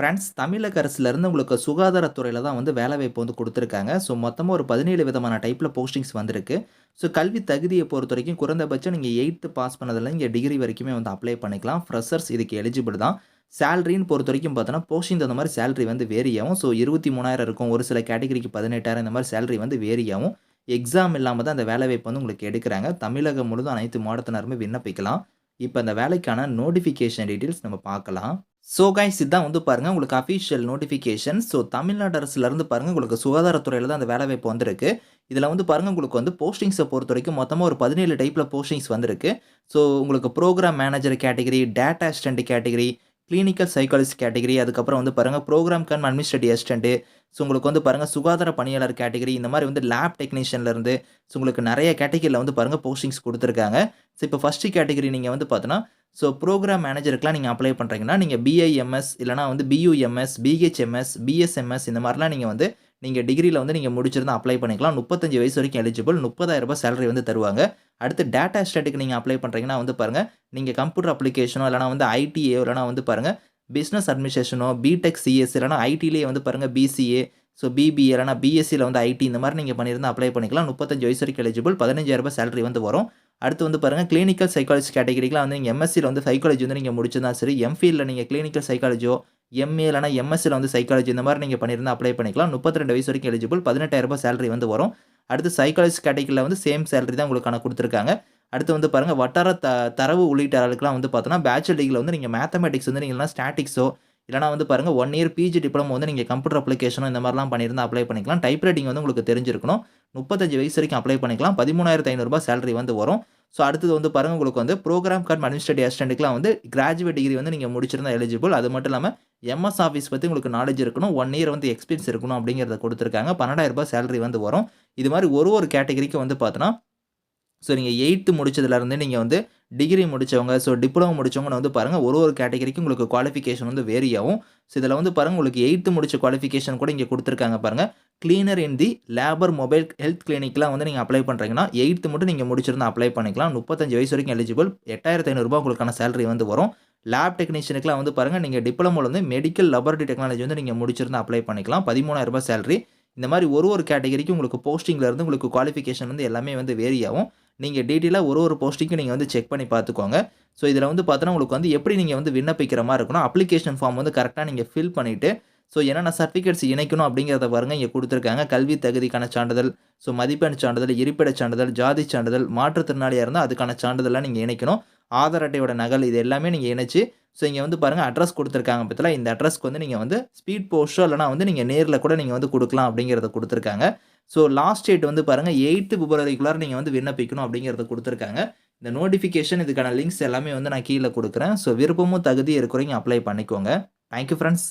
Friends தமிழக அரசுலேருந்து உங்களுக்கு சுகாதாரத்துறையில் தான் வந்து வேலைவாய்ப்பு வந்து கொடுத்துருக்காங்க. ஸோ மொத்தமாக ஒரு பதினேழு விதமான டைப்பில் போஸ்டிங்ஸ் வந்திருக்கு. ஸோ கல்வி தகுதியை பொறுத்த வரைக்கும் குறைந்தபட்சம் நீங்கள் எயித்து பாஸ் பண்ணதில் இங்கே டிகிரி வரைக்குமே வந்து அப்ளை பண்ணிக்கலாம். ஃப்ரெஷர்ஸ் இதுக்கு எலிஜிபிள் தான். சேலரின்னு பொறுத்த வரைக்கும் பார்த்தோன்னா போஸ்டிங் தகுந்த மாதிரி சேலரி வந்து வேரி ஆகும். ஸோ இருபத்தி மூணாயிரம் இருக்கும். ஒரு சில கேட்டகரிக்கு பதினெட்டாயிரம் இந்த மாதிரி சேலரி வந்து வேரி ஆகும். எக்ஸாம் இல்லாமல் தான் அந்த வேலைவாய்ப்பு வந்து உங்களுக்கு எடுக்கிறாங்க. தமிழகம் முழுதும் அனைத்து மாவட்டத்தினருமே விண்ணப்பிக்கலாம். இப்போ அந்த வேலைக்கான நோட்டிஃபிகேஷன் டீட்டெயில்ஸ் நம்ம பார்க்கலாம். ஸோ கைஸ் இதுதான் வந்து பாருங்கள் உங்களுக்கு அஃபிஷியல் நோட்டிஃபிகேஷன் ஸோ தமிழ்நாடு அரசுலேருந்து பாருங்கள் உங்களுக்கு சுகாதாரத்துறையில் தான் அந்த வேலைவாய்ப்பு வந்திருக்கு. இதில் வந்து பாருங்கள் உங்களுக்கு வந்து போஸ்டிங்ஸை பொறுத்த வரைக்கும் மொத்தமாக ஒரு பதினேழு டைப்பில் போஸ்டிங்ஸ் வந்திருக்கு. ஸோ உங்களுக்கு program manager category data assistant category clinical psychologist category அதுக்கப்புறம் வந்து பாருங்கள் program cum administrative assistant so உங்களுக்கு வந்து பாருங்கள் சுகாதார பணியாளர் கேட்டகரி இந்த மாதிரி வந்து லேப் டெக்னீஷியன்லேருந்து ஸோ உங்களுக்கு நிறைய கேட்டகரியில் வந்து பாருங்கள் போஸ்டிங்ஸ் கொடுத்துருக்காங்க. ஸோ இப்போ ஃபஸ்ட்டு கேட்டகரி நீங்கள் வந்து பார்த்தோன்னா ஸோ ப்ரோக்ராம் மேனேஜருக்குலாம் நீங்கள் அப்ளை பண்ணுறீங்கன்னா நீங்கள் பிஐஎம்எஸ் இல்லைனா வந்து பியூஎம்எஸ் பிஹெச்எம்எஸ் பிஎஸ்எம்எஸ் இந்த மாதிரிலாம் நீங்கள் வந்து நீங்கள் டிகிரியில் வந்து நீங்கள் முடிச்சிருந்தால் அப்ளை பண்ணிக்கலாம். முப்பத்தஞ்சு வயசு வரைக்கும் எலிஜிபிள் முப்பதாயிரரூபா சேலரி வந்து தருவாங்க. அடுத்து டேட்டா ஸ்டேட்டுக்கு நீங்கள் அப்ளை பண்ணுறீங்கன்னா வந்து பாருங்கள் நீங்கள் கம்ப்யூட்டர் அப்ளிகேஷனோ இல்லைனா வந்து ஐடிஏ இல்லைனா வந்து பாருங்கள் பிஸ்னஸ் அட்மினிஸ்ட்ரேஷனோ பிடெக் சிஎஸ் இல்லைனா ஐடிலேயே வந்து பாருங்கள் பிசிஏ ஸோ பிபிஏ இல்லைனா பிஎஸ்சியில் வந்து ஐடி இந்த மாதிரி நீங்கள் பண்ணியிருந்தால் அப்ளை பண்ணிக்கலாம். முப்பத்தஞ்சு வயசு வரைக்கும் எலிஜிபிள் பதினஞ்சாயிரரூபா சேலரி வந்து வரும். அடுத்து வந்து பாருங்கள் கிளினிக்கல் சைக்காலஜி கேட்டகரிக்கெலாம் வந்து நீங்கள் எம்எஸ்சியில் வந்து சைக்காலஜி வந்து நீங்கள் முடிச்சிருந்தா சரி எம்ஃபீல்டில் நீங்கள் கிளினிக்கல் சைக்காலஜியோ எம்ஏ இல்லைனா எம்எஸ்சியில் வந்து சைக்காலஜி இந்த மாதிரி நீங்கள் பண்ணியிருந்தால் அப்ளை பண்ணிக்கலாம். முப்பத்தி ரெண்டு வயசு வரைக்கும் எலிஜிபிள் பதினெட்டாயிரரூபா சேலரி வந்து வரும். அடுத்து சைக்காலஜி கேட்டகரியில் வந்து சேம் சேலரி தான் உங்களுக்கான கொடுத்துருக்காங்க. அடுத்து வந்து பாருங்கள் வட்டார த தரவு உள்ளிட்டாளருக்குலாம் வந்து பார்த்தோன்னா பேச்சுலர் டிகிரியில் வந்து நீங்கள் மேத்தமெட்டிக்ஸ் வந்து நீங்கள் ஸ்டாட்டிக்ஸோ இல்லைனா வந்து பாருங்கள் ஒன் இயர் பிஜி டிப்ளமோ வந்து நீங்கள் கம்ப்யூட்டர் அப்ளிகேஷனோ இந்த மாதிரிலாம் பண்ணியிருந்தால் அப்ளை பண்ணிக்கலாம். டைப்ரைட்டிங் வந்து உங்களுக்கு தெரிஞ்சிருக்கணும். முப்பத்தஞ்சு வயசு வரைக்கும் அப்ளை பண்ணிக்கலாம். பதிமூணாயிரத்து ஐநூறுரூபா சேலரி வந்து வரும். ஸோ அடுத்தது வந்து பாருங்கள் உங்களுக்கு வந்து ப்ரோக்ராம் கார்ட் அட்மினிஸ்ட்ரேட்டிவ் அசிஸ்டண்ட்டுக்குலாம் வந்து கிராஜுவேட் டிகிரி வந்து நீங்கள் முடிச்சிருந்தா எலிஜிபிள் அது மட்டும் இல்லாமல் எம்எஸ் ஆஃபீஸ் பற்றி உங்களுக்கு நாலேஜ் இருக்கணும். ஒன் இயர் வந்து எக்ஸ்பீரியன்ஸ் இருக்கணும் அப்படிங்கிறத கொடுத்துருக்காங்க. பன்னெண்டாயிரம் ரூபாய் சேலரி வந்து வரும். இது மாதிரி ஒரு ஒரு கேட்டகரிக்கு வந்து பார்த்தோன்னா ஸோ நீங்கள் எயித்து முடிச்சதுலேருந்து நீங்கள் வந்து டிகிரி முடித்தவங்க ஸோ டிப்ளமோ முடித்தவங்க வந்து பாருங்கள் ஒரு ஒரு கேட்டகரிக்கு உங்களுக்கு குவாலிஃபிகேஷன் வந்து வேரி ஆகும். ஸோ இதில் வந்து பாருங்கள் உங்களுக்கு எயித்து முடித்த குவாலிஃபிகேஷன் கூட இங்கே கொடுத்துருக்காங்க பாருங்கள் cleaner in the labour mobile health கிளினிக்லாம் வந்து நீங்கள் அப்ளை பண்ணுறீங்கன்னா எயித்து மட்டும் நீங்கள் முடிச்சிருந்தா அப்ளை பண்ணிக்கலாம். முப்பத்தஞ்சு வயசு வரைக்கும் எலிஜிபிள் எட்டாயிரத்து ஐநூறுரூபா உங்களுக்கான சேலரி வந்து வரும். லேப் டெக்னீஷியனுக்குலாம் வந்து பாருங்கள் நீங்கள் டிப்ளமோவில் வந்து மெடிக்கல் லெபார்ட்டரி டெக்னாலஜி வந்து நீங்கள் முடிச்சிருந்தா அப்ளை பண்ணிக்கலாம். பதிமூணாயிரரூபா சேலரி இந்த மாதிரி ஒரு ஒரு கேட்டகரிக்கு உங்களுக்கு போஸ்டிங்லேருந்து உங்களுக்கு குவாலிஃபிகேஷன் வந்து எல்லாமே வந்து வேரி ஆகும். நீங்கள் டீட்டெயிலாக ஒரு ஒரு போஸ்டிங்கும் நீங்கள் வந்து செக் பண்ணி பார்த்துக்கோங்க. ஸோ இதில் வந்து பார்த்தோன்னா உங்களுக்கு வந்து எப்படி நீங்கள் வந்து விண்ணப்பிக்கிற மாதிரி இருக்கணும் அப்ளிகேஷன் ஃபார்ம் வந்து கரெக்டாக நீங்கள் ஃபில் பண்ணிவிட்டு ஸோ என்னென்ன சர்டிஃபிகேட்ஸ் இணைக்கணும் அப்படிங்கிறத பாருங்கள் இங்கே கொடுத்துருக்காங்க. கல்வி தகுதிக்கான சான்றிதழ் ஸோ மதிப்பெண் சான்றிதழ் இருப்பிட சான்றிதழ் ஜாதி சான்றிதழ் மாற்றுத்திறனாளியாக இருந்தால் அதுக்கான சான்றிதழெலாம் நீங்கள் இணைக்கணும். ஆதார் அட்டையோட நகல் இது எல்லாமே நீங்கள் இணைச்சி ஸோ இங்கே வந்து பாருங்கள் அட்ரஸ் கொடுத்துருக்காங்க பற்றில இந்த அட்ரஸ்க்கு வந்து நீங்கள் வந்து ஸ்பீட் போஸ்ட்டோ இல்லைனா வந்து நீங்கள் நேரில் கூட நீங்கள் வந்து கொடுக்கலாம் அப்படிங்கிறத கொடுத்துருக்காங்க. ஸோ லாஸ்ட் டேட் வந்து பாருங்கள் எயித்து பிப்ரவரிக்குள்ளார நீங்கள் வந்து விண்ணப்பிக்கணும் அப்படிங்கிறத கொடுத்துருக்காங்க. இந்த நோட்டிஃபிகேஷன் இதுக்கான லிங்க்ஸ் எல்லாமே வந்து நான் கீழே கொடுக்குறேன். ஸோ விருப்பமும் தகுதி இருக்கிறவங்க அப்ளை பண்ணிக்கோங்க. Thank you friends